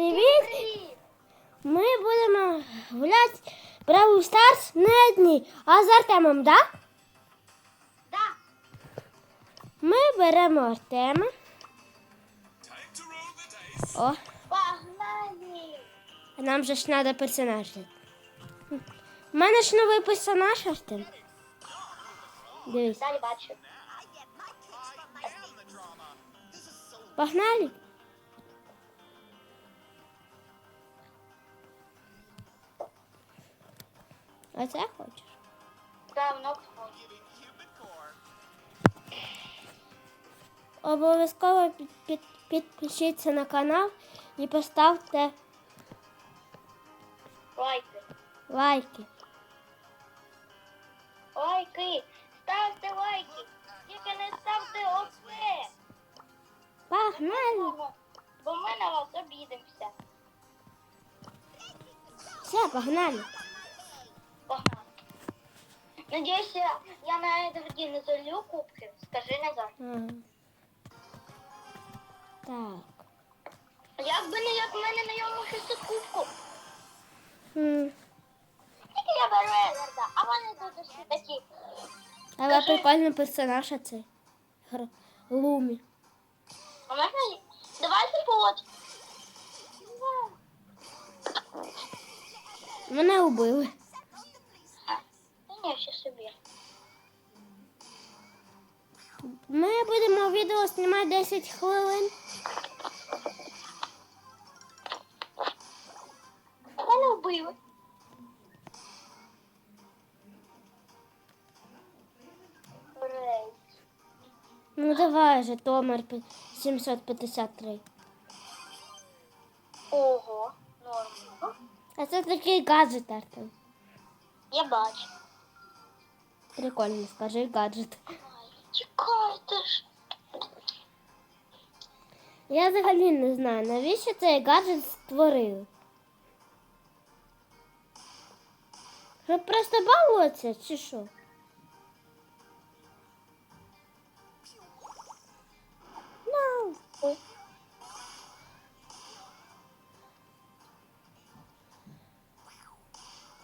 Привіт! Ми будемо гуляти Бравл Старс не одні, а з Артемом, так? Да. Ми беремо Артема. О, Погнали! нам же ж треба персонаж. У мене ж новий персонаж Артем. Дивись. Далі бачу. Погнали? Оце хочеш? Давно Обов'язково під, під, підпишіться на канал і поставте лайки. лайки. Лайки. Ставте лайки. Тільки не ставте оце. Погнали! Бо ми на вас обідемося. Все, погнали. Погнали. Надіюсь, я, я на Едварді не залю кубки. Скажи назад. Ага. Так. Як би не як в мене на йому 600 кубку. М, Тільки я беру Едварда, а вони тут усі такі. Але Скажи. прикольний персонаж оцей. Гр- Лумі. А можна? Давайте фот. Мене убили. Відео знімати 10 хвилин. Мене вбили. Ну давай же, Томар 753. Ого, норм. А це такий гаджет, Артем. Я бачу. Прикольно, скажи гаджет. Чекайте ж. Я взагалі не знаю, навіщо цей гаджет створили. Щоб просто балуватися чи що?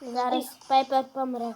Зараз Пепер помре.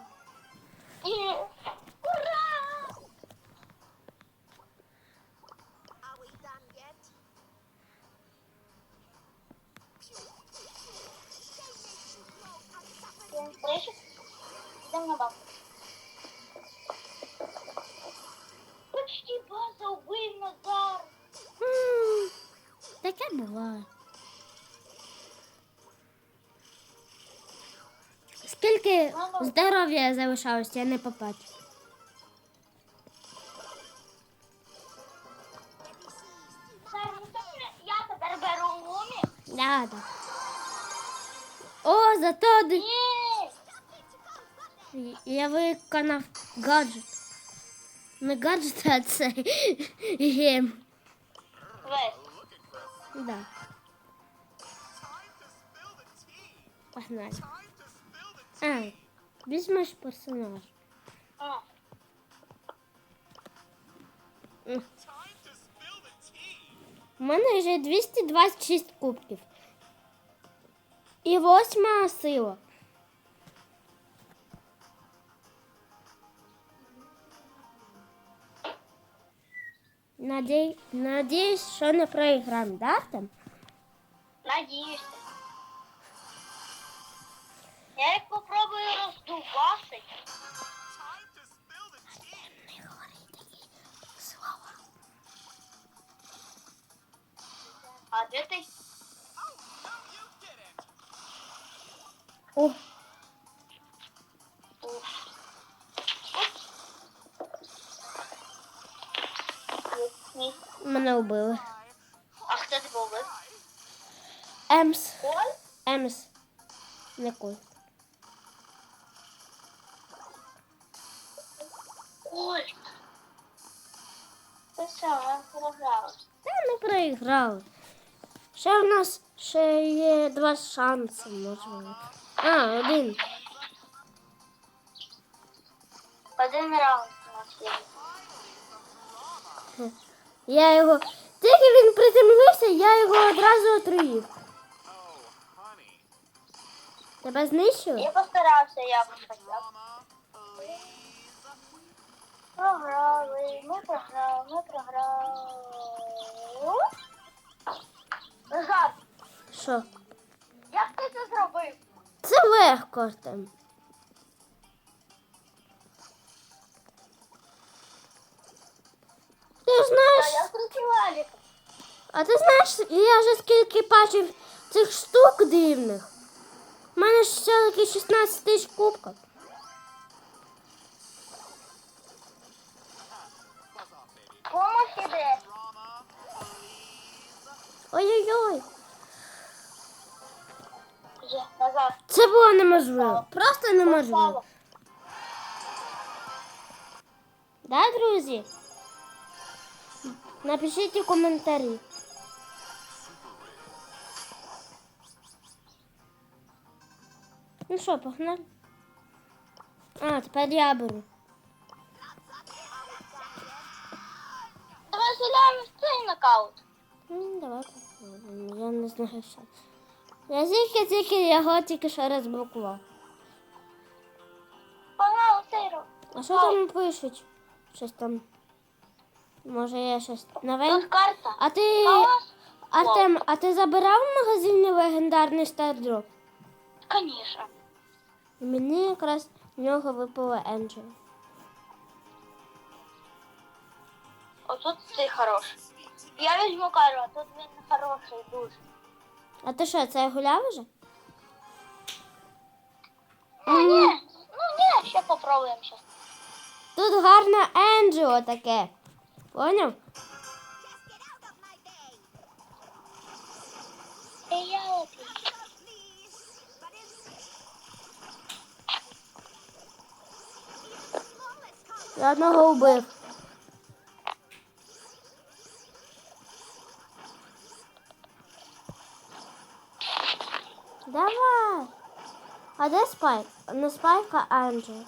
Скільки здоров'я залишалось, я не це я тепер беру лумі. Да, да. О, зато д- я виконав гаджет. Не гаджет, а це гем. Весь. Да. Погнали. А, візьмеш персонаж. А. М. У мене вже 226 кубків. І восьма сила. Надій... Надіюсь, що не проіграємо, да, там? Надіюся. Не говори такі слова. А де ти? О. Ні. мене вбили. А хто тебе вбив? Емс. Коль? Емс. Не. Коль. Що, я? Та ми проіграли. Ще в нас ще є два шанси, можливо. А, один. Один раунд у нас є. Я його. Тільки він приземлився, я його одразу отруїв. Тебе знищили? Я постарався якось хоча б. Програли, ми програли, ми програли. Назад, Що? як ти це зробив? Це легко Артем. Ти ж знаєш, я крутила а ти знаєш, я вже скільки бачив цих штук дивних. У мене ж все-таки 16 тисяч кубків. Помощь іде. Ой-ой-ой. Вже, назад. Це було неможливо. Просто неможливо. Да, друзі? Напишіть коментарі. Ну що, погнали? А, тепер я беру. Давай зіляємо в цей нокаут. Ну, давай. Я не знаю що. Я тільки тільки його тільки що розблокував. Погнали рух. А що там пишуть? Щось там. Може я щось? Тут карта. А ти. Артем, а ти забирав в магазині легендарний стардроп? Конечно. Мені якраз в нього випало Енджел. Отут цей хороший. Я візьму кару, а тут він хороший дуже. А ти що, це гуляв уже? Ну ні, ну ні, ще попробуємо щас. Тут гарне Енджело таке. Поняв? І я. Я одного вбив. Давай. А де спайк? Не спайка, а Енджел.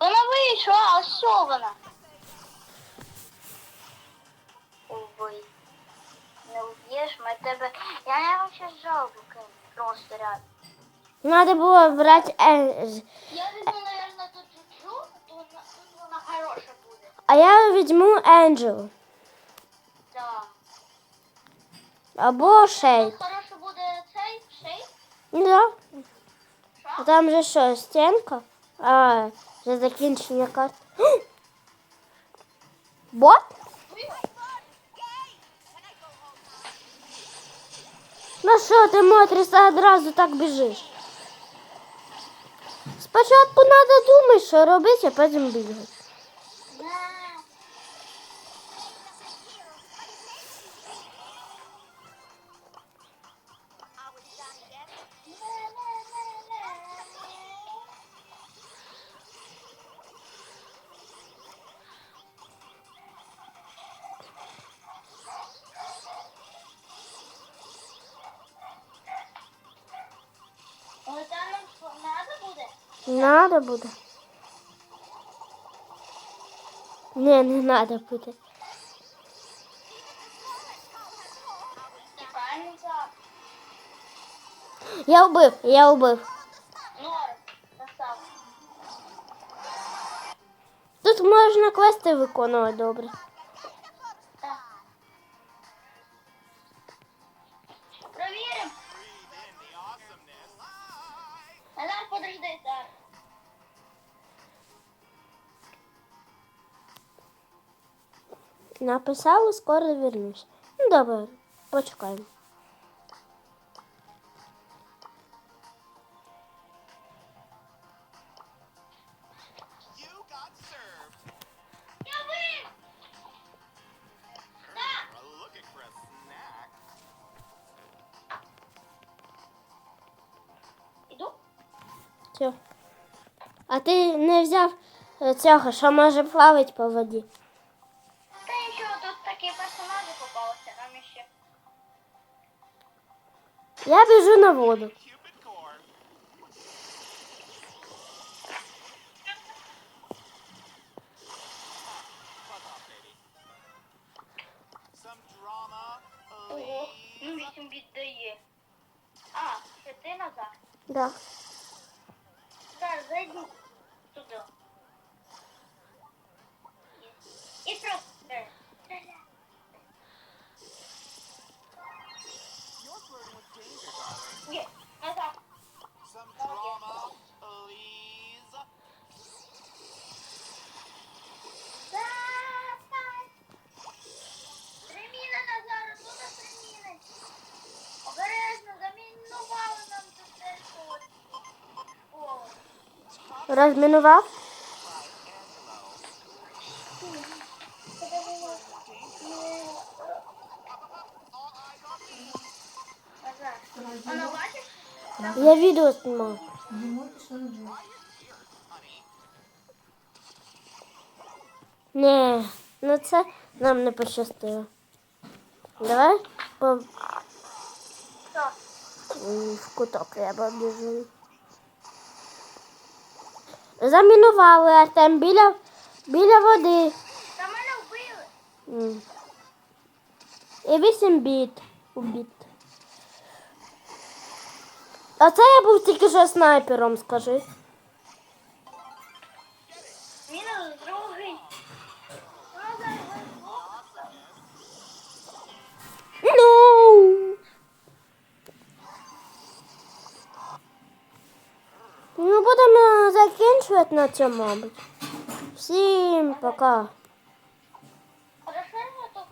Вона вийшла, а що вона? Увы. Не вб'єш, ми тебе... Я не щас жалобу кину. Просто ряд. Надо було брати Енджел. Я візьму, наверное, тут то вона- тут вона хороша буде. А я візьму Енджел. Да. Або Шейд. Тут хороша буде цей, шейк. Да. Там же що, стінка? А, вже закінчення карт. Бот? Ну що ти, Мотріса, одразу так біжиш? Спочатку треба думати, що робити, а потім бігати. Надо буде. Ні, не треба буде. Я вбив, я вбив. Тут можна квести виконувати добре. Написала, скоро вернусь. Ну, добре, почекаємо. Все. А ти не взяв е, цього, що може плавати по воді. Я біжу на воду. Ого, ну вісім віддає. А, ти назад. Да. Розмінував? Я відео двір. Ні, ну це нам не пощастило. Давай по в куток треба біжу. Замінували Артем біля, біля води. Та мене вбили. І вісім біт. Убіт. А це я був тільки що снайпером, скажи. Ну, будемо закінчувати на цьому, мабуть. Всім пока.